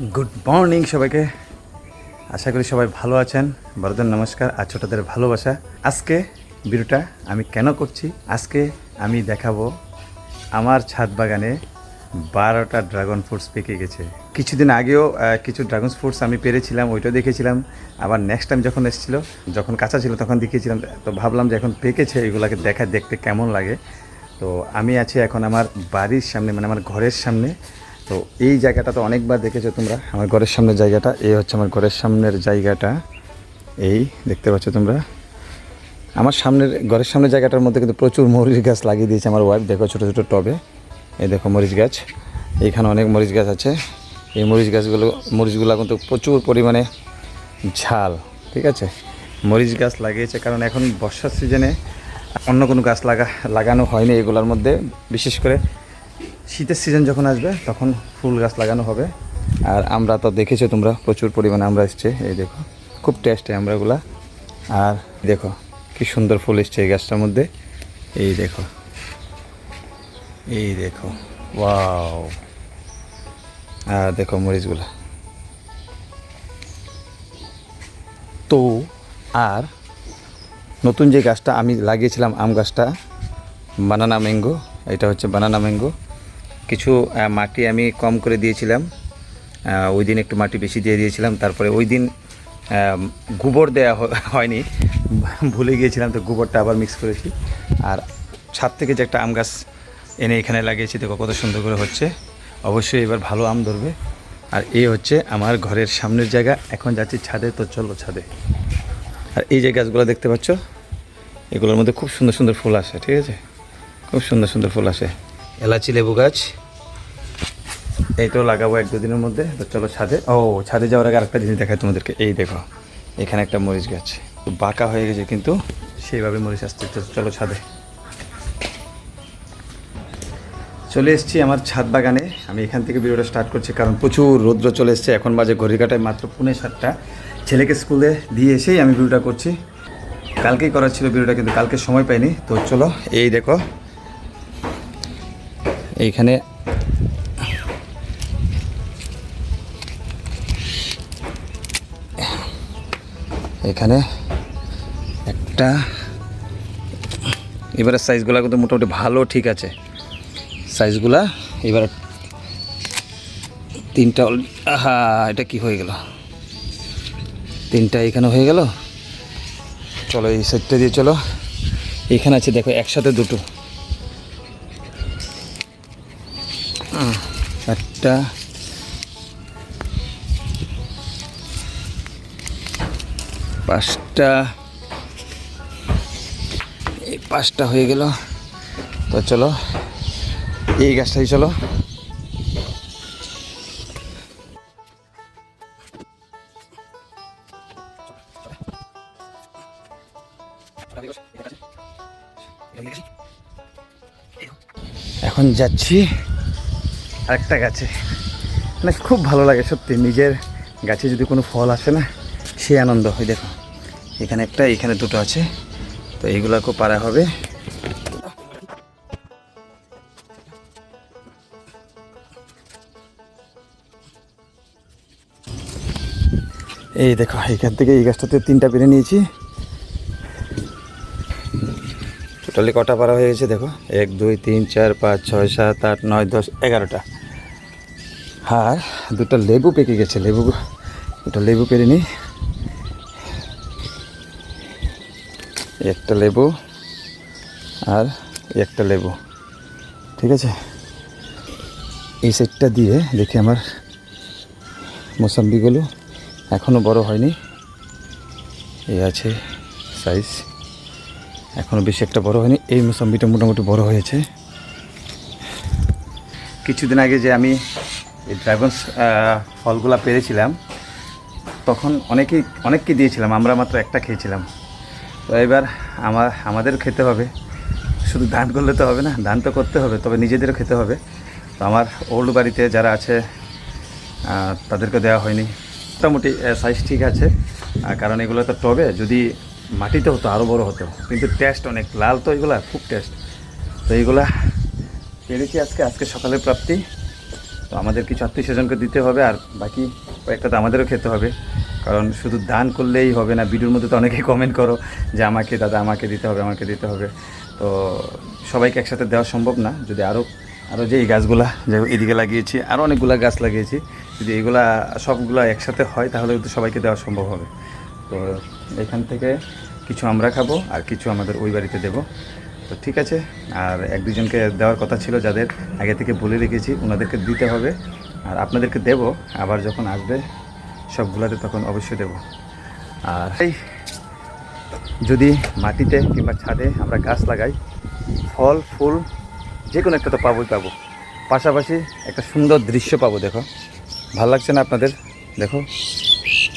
Good morning সবাইকে। আশা করি সবাই ভালো আছেন। বড়দের নমস্কার আর ছোটদের ভালোবাসা। আজকে ভিডিওটা আমি কেন করছি? আজকে আমি দেখাবো আমার ছাদ বাগানে বারোটা ড্রাগন ফ্রুটস পেকে গেছে। কিছুদিন আগেও কিছু ড্রাগন ফ্রুটস আমি পেরেছিলাম, ওইটাও দেখেছিলাম। আবার নেক্সট টাইম যখন এসেছিল, যখন কাঁচা ছিল তখন দেখিয়েছিলাম। তো ভাবলাম যে এখন পেকেছে, এগুলোকে দেখা, দেখতে কেমন লাগে। তো আমি আছি এখন আমার বাড়ির সামনে মানে আমার ঘরের সামনে। তো এই জায়গাটা তো অনেকবার দেখেছ তোমরা। আমার ঘরের সামনের জায়গাটা, এই হচ্ছে আমার ঘরের সামনের জায়গাটা। এই দেখতে পাচ্ছ তোমরা। আমার সামনের, ঘরের সামনের জায়গাটার মধ্যে কিন্তু প্রচুর মরিচ গাছ লাগিয়ে দিয়েছে আমার ওয়াইফ দেখো ছোটো ছোটো টবে। এই দেখো মরিচ গাছ। এইখানে অনেক মরিচ গাছ আছে। এই মরিচ গাছগুলো, মরিচগুলো কিন্তু প্রচুর পরিমাণে ঝাল, ঠিক আছে? মরিচ গাছ লাগিয়েছে কারণ এখন বর্ষার সিজনে অন্য কোনো গাছ লাগা, লাগানো হয়নি এগুলোর মধ্যে। বিশেষ করে শীতের সিজন যখন আসবে, তখন ফুল গাছ লাগানো হবে। আর আমরা তো দেখেছ তোমরা, প্রচুর পরিমাণে আমরা এসছে। এই দেখো, খুব টেস্টি আমরাগুলা আর দেখো, কি সুন্দর ফুল এসছে এই গাছটার মধ্যে। এই দেখো এই দেখো ওয়াও আর দেখো মরিচগুলা। তো, আর নতুন যে গাছটা আমি লাগিয়েছিলাম, আম গাছটা বানানা ম্যাঙ্গো এটা হচ্ছে বানানা ম্যাঙ্গো কিছু মাটি আমি কম করে দিয়েছিলাম। ওই দিন একটু মাটি বেশি দিয়ে দিয়েছিলাম। তারপরে ওই দিন গোবর দেওয়া হয়নি। ভুলে গিয়েছিলাম তো গোবরটা আবার মিক্স করেছি। আর ছাদ থেকে যে একটা আম গাছ এনে এখানে লাগিয়েছি, দেখো কত সুন্দর করে হচ্ছে। অবশ্যই এবার ভালো আম ধরবে। আর এই হচ্ছে আমার ঘরের সামনের জায়গা। এখন যাচ্ছি ছাদে, তো চলো ছাদে। আর এই যে গাছগুলো দেখতে পাচ্ছ, এগুলোর মধ্যে খুব সুন্দর সুন্দর ফুল আসে, ঠিক আছে? খুব সুন্দর সুন্দর ফুল আসে। এলাচি লেবু গাছ এইটাও লাগাবো এক দুদিনের মধ্যে, তো চলো ছাদে। ও, ছাদে যাওয়ার আগে আরেকটা জিনিস দেখায় তোমাদেরকে। এই দেখো, এখানে একটা মরিচ গাছ। বাঁকা হয়ে গেছে, কিন্তু সেইভাবে মরিচ আসতে চলো ছাদে। চলে এসেছি আমার ছাদ বাগানে। আমি এখান থেকে ভিডিওটা স্টার্ট করছি, কারণ প্রচুর রৌদ্র চলে এসেছে। এখন বাজে ঘড়ি কাটায় মাত্র পুনে সাতটা। ছেলেকে স্কুলে দিয়ে এসেই আমি ভিডিওটা করছি। কালকেই করার ছিল ভিডিওটা, কিন্তু কালকে সময় পাইনি। তো চলো, এই দেখো, এইখানে এখানে একটা এবারে সাইজগুলো কিন্তু মোটামুটি ভালো, ঠিক আছে। সাইজগুলা এবার তিনটা আহা, এটা কি হয়ে গেল? তিনটা এখানে হয়ে গেল। চলো এই সাইডটা দিয়ে চলো। এখানে আছে, দেখো, একসাথে দুটো। একটা পাঁচটা, এই পাঁচটা হয়ে গেল। তো চলো, এই গাছটাই চলো। এখন যাচ্ছি আরেকটা গাছে। মানে খুব ভালো লাগে সত্যি, নিজের গাছে যদি কোনো ফল আসে না, সে আনন্দ হয়, দেখো। এখানে একটা, এখানে দুটো আছে। তো এইগুলাকেও পারা হবে। এই দেখো, এখান থেকে এই গাছটাতে তিনটা পেরে নিয়েছি। টোটালি কটা পারা হয়ে গেছে, দেখো। এক, দুই, তিন, চার, পাঁচ, ছয়, সাত, আট, নয়, দশ, এগারোটা। আর দুটো লেবু পেকে গেছে, লেবু, দুটো লেবু পেরে নিই। একটা লেবু আর একটা লেবু। ঠিক আছে? এই সেটটা দিয়ে দেখি আমার মোসাম্বিগুলো এখনও বড় হয়নি। এই আছে সাইজ এখনও বেশি একটা বড় হয়নি। এই মোসাম্বিটা মোটামুটি বড় হয়েছে। কিছুদিন আগে যে আমি এই ড্রাগন ফলগুলা পেরেছিলাম, তখন অনেকেই, অনেককে দিয়েছিলাম। আমরা মাত্র একটা খেয়েছিলাম। তো এবার আমার আমাদের খেতে হবে। শুধু ধান করলে তো হবে না ধান তো করতে হবে, তবে নিজেদেরও খেতে হবে। তো আমার ওল্ড বাড়িতে যারা আছে তাদেরকে দেওয়া হয়নি। মোটামুটি সাইজ ঠিক আছে। কারণ এগুলো তো টবে, যদি মাটিতে হতো আরও বড় হতো। কিন্তু টেস্ট অনেক, লাল তো এগুলা, খুব টেস্ট তো এইগুলা পেরেছি আজকে আজকে সকালের প্রাপ্তি। তো আমাদের কিছু আত্মীয় স্বজনকে দিতে হবে, আর বাকি কয়েকটা তো আমাদেরও খেতে হবে। কারণ শুধু দান করলেই হবে না, ভিডিওর মধ্যে তো অনেকেই কমেন্ট করো যে আমাকে দাদা আমাকে দিতে হবে, আমাকে দিতে হবে। তো সবাইকে একসাথে দেওয়া সম্ভব না, যদি আরও আরও যে এই গাছগুলা, যে এদিকে লাগিয়েছি আরও অনেকগুলা গাছ লাগিয়েছি, যদি এগুলা সবগুলা একসাথে হয়, তাহলে কিন্তু সবাইকে দেওয়া সম্ভব হবে। তো এখান থেকে কিছু আমরা খাব আর কিছু আমাদের ওই বাড়িতে দেবো। তো ঠিক আছে, আর এক দুজনকে দেওয়ার কথা ছিল যাদের, আগে থেকে বলে রেখেছি, ওনাদেরকে দিতে হবে। আর আপনাদেরকে দেবো, আবার যখন আসবে সবগুলাতে তখন অবশ্যই দেবো। আর এই যদি মাটিতে কিংবা ছাদে আমরা গাছ লাগাই, ফল, ফুল যে কোনো একটা তো পাবোই পাবো। পাশাপাশি একটা সুন্দর দৃশ্য পাবো, দেখো। ভালো লাগছে না আপনাদের? দেখো।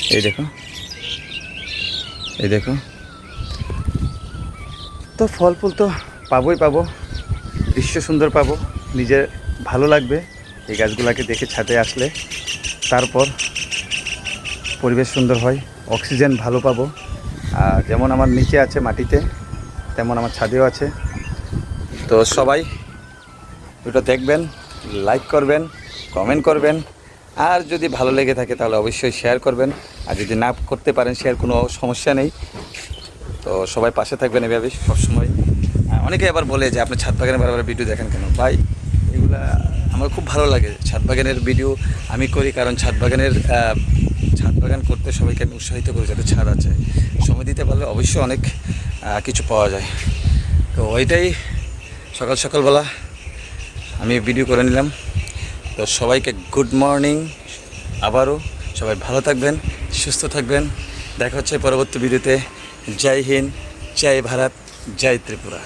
এই দেখো। এই দেখো। তো ফল, ফুল তো পাবোই পাবো। দৃশ্য সুন্দর পাবো। নিজের ভালো লাগবে এই গাছগুলোকে দেখে ছাদে আসলে। তারপর পরিবেশ সুন্দর হয়, অক্সিজেন ভালো পাবো। আর যেমন আমার নিচে আছে মাটিতে, তেমন আমার ছাদেও আছে। তো সবাই দুটো দেখবেন লাইক করবেন কমেন্ট করবেন। আর যদি ভালো লেগে থাকে তাহলে অবশ্যই শেয়ার করবেন। আর যদি না করতে পারেন শেয়ার কোনো সমস্যা নেই। তো সবাই পাশে থাকবেন এভাবে সবসময়। অনেকে আবার বলে যে, আপনি ছাদ বাগানে বারবার ভিডিও দেখেন কেন? ভাই, এগুলা আমার খুব ভালো লাগে। ছাদ বাগানের ভিডিও আমি করি কারণ ছাদ বাগানের বাগান করতে সবাইকে আমি উৎসাহিত করি যাতে ছাড় আছে। সময় দিতে পারলে অবশ্যই অনেক কিছু পাওয়া যায়। তো ওইটাই সকাল সকালবেলা আমি ভিডিও করে নিলাম। তো সবাইকে গুড মর্নিং আবারও। সবাই ভালো থাকবেন, সুস্থ থাকবেন। দেখা হচ্ছে পরবর্তী ভিডিওতে জয় হিন্দ, জয় ভারত, জয় ত্রিপুরা।